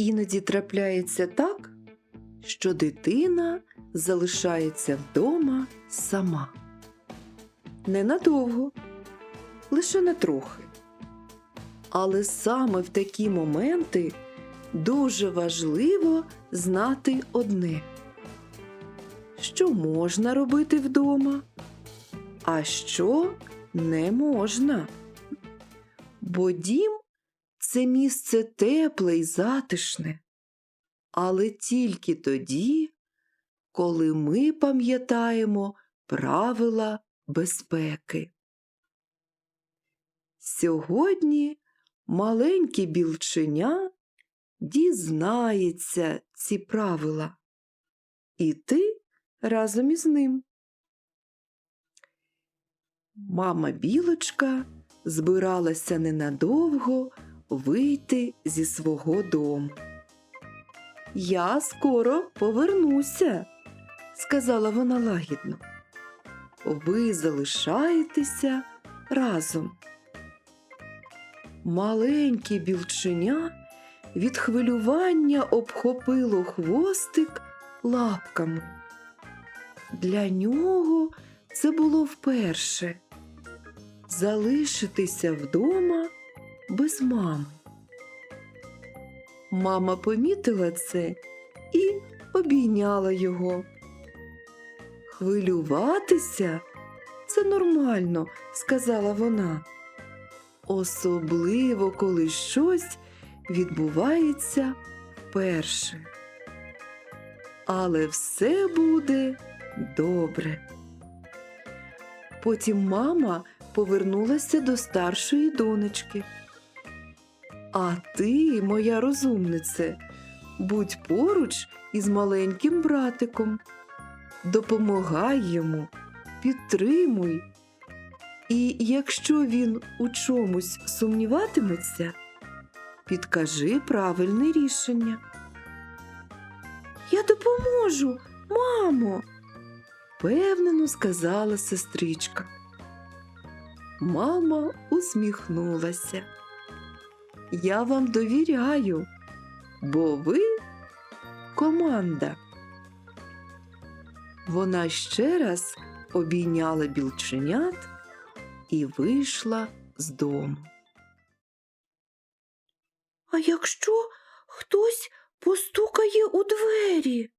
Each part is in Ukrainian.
іноді трапляється так, що дитина залишається вдома сама. Ненадовго, лише на трохи. Але саме в такі моменти дуже важливо знати одне, що можна робити вдома, а що не можна. Бо дім це місце тепле й затишне, але тільки тоді, коли ми пам'ятаємо правила безпеки. Сьогодні маленьке білченя дізнається ці правила, і ти разом із ним. Мама білочка збиралася ненадовго вийти зі свого дому. Я скоро повернуся, сказала вона лагідно. Ви залишаєтеся разом. Маленьке білченя від хвилювання обхопило хвостик лапками. Для нього це було вперше залишитися вдома без мами. Мама помітила це і обійняла його. Хвилюватися це нормально, сказала вона. Особливо, коли щось відбувається вперше. Але все буде добре. Потім мама повернулася до старшої донечки. А ти, моя розумнице, будь поруч із маленьким братиком. Допомагай йому, підтримуй. І якщо він у чомусь сумніватиметься, підкажи правильне рішення. Я допоможу, мамо, впевнено сказала сестричка. Мама усміхнулася. Я вам довіряю, бо ви команда. Вона ще раз обійняла білченят і вийшла з дому. А якщо хтось постукає у двері?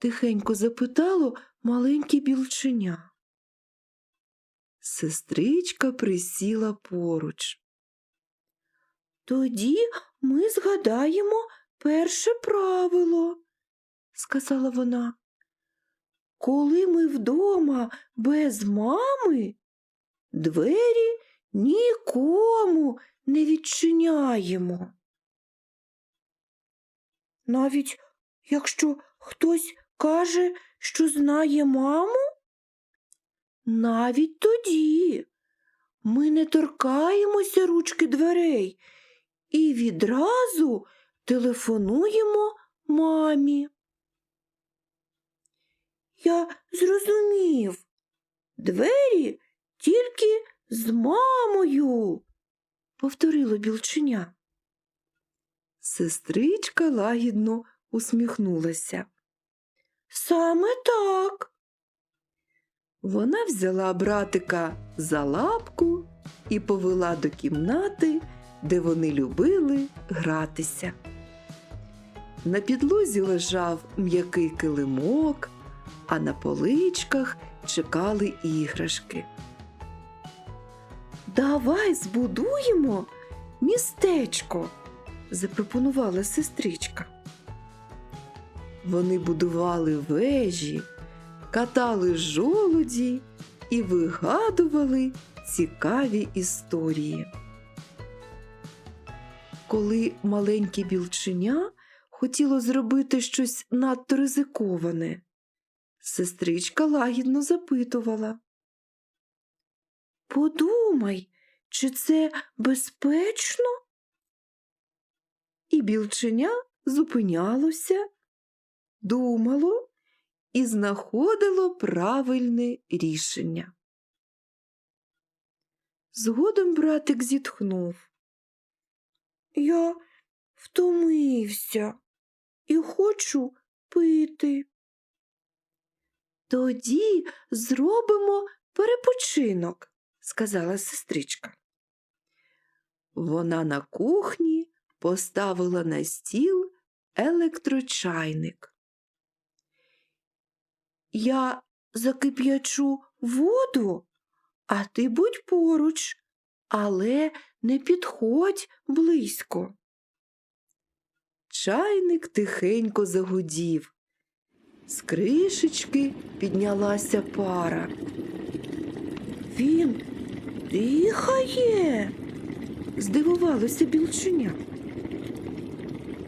тихенько запитало маленьке білченя. Сестричка присіла поруч. Тоді ми згадаємо перше правило, сказала вона. Коли ми вдома без мами, двері нікому не відчиняємо. Навіть якщо хтось каже, що знає маму, навіть тоді ми не торкаємося ручки дверей і відразу телефонуємо мамі. Я зрозумів. Двері тільки з мамою, повторило білченя. Сестричка лагідно усміхнулася. Саме так. Вона взяла братика за лапку і повела до кімнати, де вони любили гратися. На підлозі лежав м'який килимок, а на поличках чекали іграшки. Давай збудуємо містечко, запропонувала сестричка. Вони будували вежі, катали жолуді і вигадували цікаві історії. Коли маленьке білченя хотіло зробити щось надто ризиковане, сестричка лагідно запитувала. Подумай, чи це безпечно? І білченя зупинялося, думало і знаходило правильне рішення. Згодом братик зітхнув. Я втомився і хочу пити. Тоді зробимо перепочинок, сказала сестричка. Вона на кухні поставила на стіл електрочайник. Я закип'ячу воду, а ти будь поруч, але не підходь близько. Чайник тихенько загудів. З кришечки піднялася пара. Він дихає, здивувалося білченя.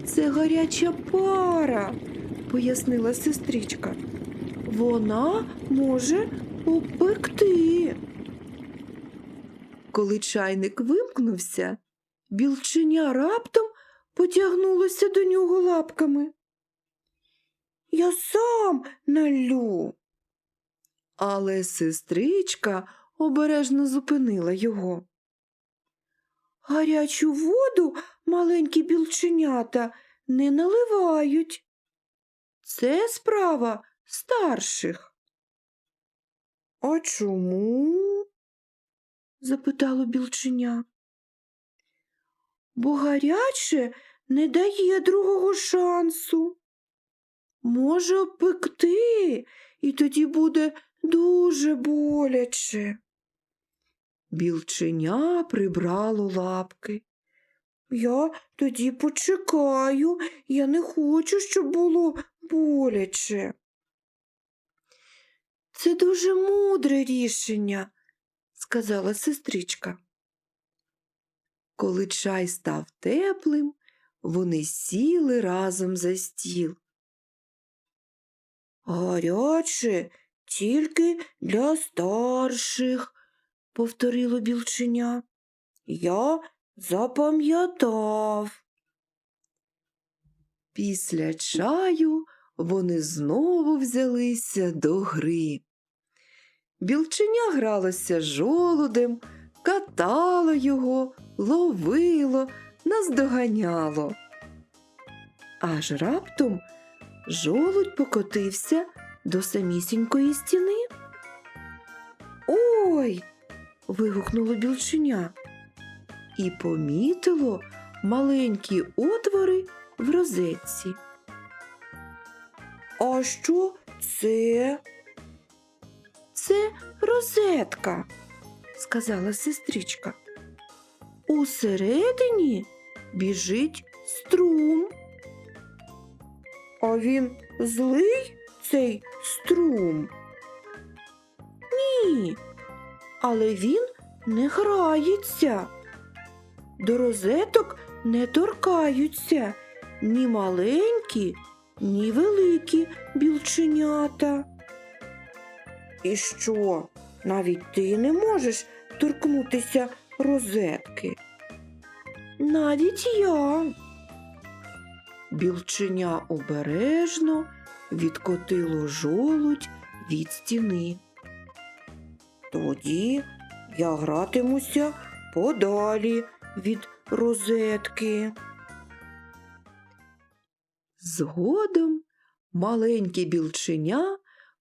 Це гаряча пара, пояснила сестричка. Вона може обпекти. Коли чайник вимкнувся, білченя раптом потягнулося до нього лапками. Я сам налю. Але сестричка обережно зупинила його. Гарячу воду маленькі білченята не наливають. Це справа старших. А чому? Запитало білченя. Бо гаряче не дає другого шансу. Може обпекти, і тоді буде дуже боляче. Білченя прибрало лапки. Я тоді почекаю, я не хочу, щоб було боляче. Це дуже мудре рішення, сказала сестричка. Коли чай став теплим, вони сіли разом за стіл. Гаряче тільки для старших, повторило білченя. Я запам'ятав. Після чаю вони знову взялися до гри. Білченя гралося жолудем, катало його, ловило, наздоганяло. Аж раптом жолудь покотився до самісінької стіни. Ой. вигукнуло білченя і помітило маленькі отвори в розетці. А що це? Це розетка, сказала сестричка. Усередині біжить струм. А він злий цей струм? Ні, але він не грається. До розеток не торкаються ні маленькі, ні великі білченята. І що, навіть ти не можеш торкнутися розетки? Навіть я. Білченя обережно відкотило жолудь від стіни. Тоді я гратимуся подалі від розетки. Згодом маленьке білченя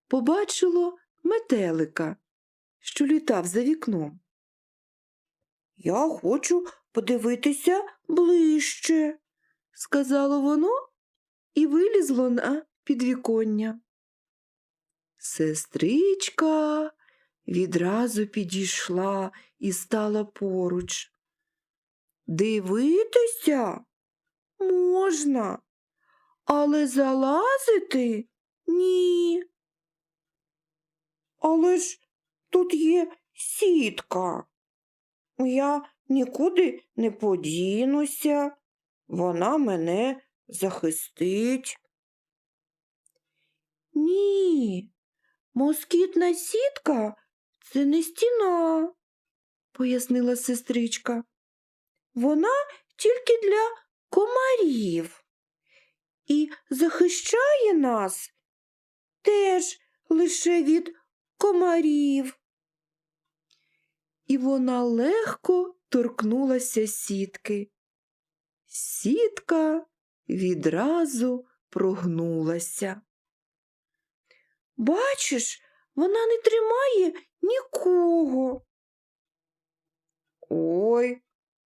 побачило метелика, що літав за вікном. Я хочу подивитися ближче, сказало воно і вилізло на підвіконня. Сестричка відразу підійшла і стала поруч. Дивитися можна, але залазити ні. Але ж тут є сітка. Я нікуди не подінуся, вона мене захистить. Ні, москітна сітка це не стіна, пояснила сестричка. Вона тільки для комарів і захищає нас теж лише від комарів. І вона легко торкнулася сітки. сітка відразу прогнулася. Бачиш, вона не тримає нікого. Ой,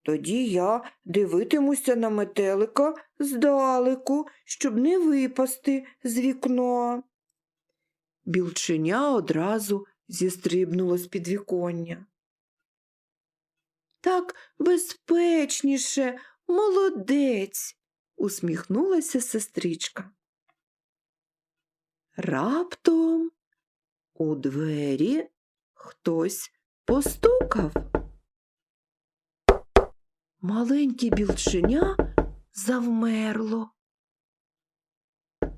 тоді я дивитимуся на метелика здалеку, щоб не випасти з вікна. Білченя одразу зістрибнуло з підвіконня. Так безпечніше, молодець, усміхнулася сестричка. Раптом у двері хтось постукав. Маленьке білченя завмерло.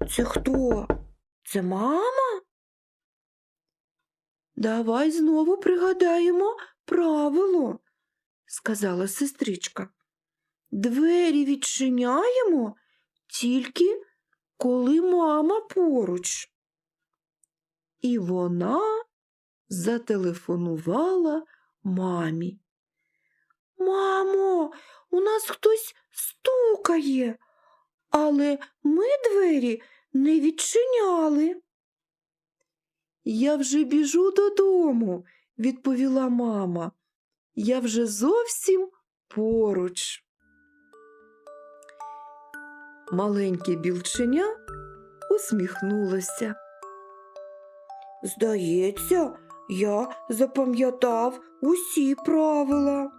Це хто? Це мама? Давай знову пригадаємо правило, сказала сестричка. Двері відчиняємо тільки коли мама поруч. І вона зателефонувала мамі. Мамо, у нас хтось стукає, але ми двері не відчиняли. Я вже біжу додому, відповіла мама. Я вже зовсім поруч. Маленьке білченя усміхнулося. Здається, я запам'ятав усі правила.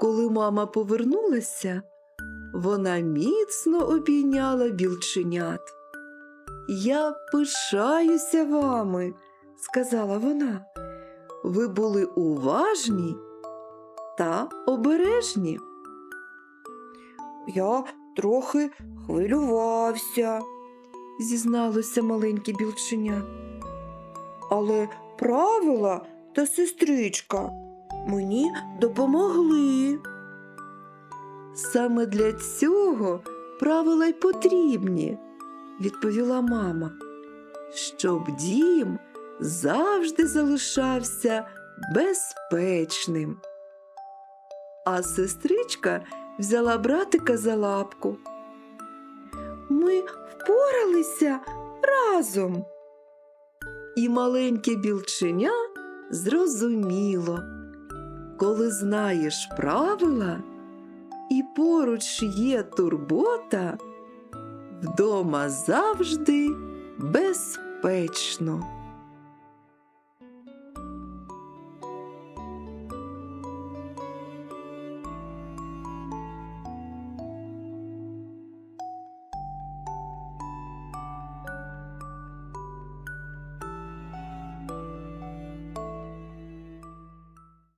Коли мама повернулася, вона міцно обійняла білченят. Я пишаюся вами, сказала вона. Ви були уважні та обережні. Я трохи хвилювався, зізналося маленьке білченя. Але правила та сестричка мені допомогли. Саме для цього правила й потрібні, відповіла мама, щоб дім завжди залишався безпечним. А сестричка взяла братика за лапку. Ми впоралися разом. І маленьке білченя зрозуміло, коли знаєш правила і поруч є турбота, вдома завжди безпечно.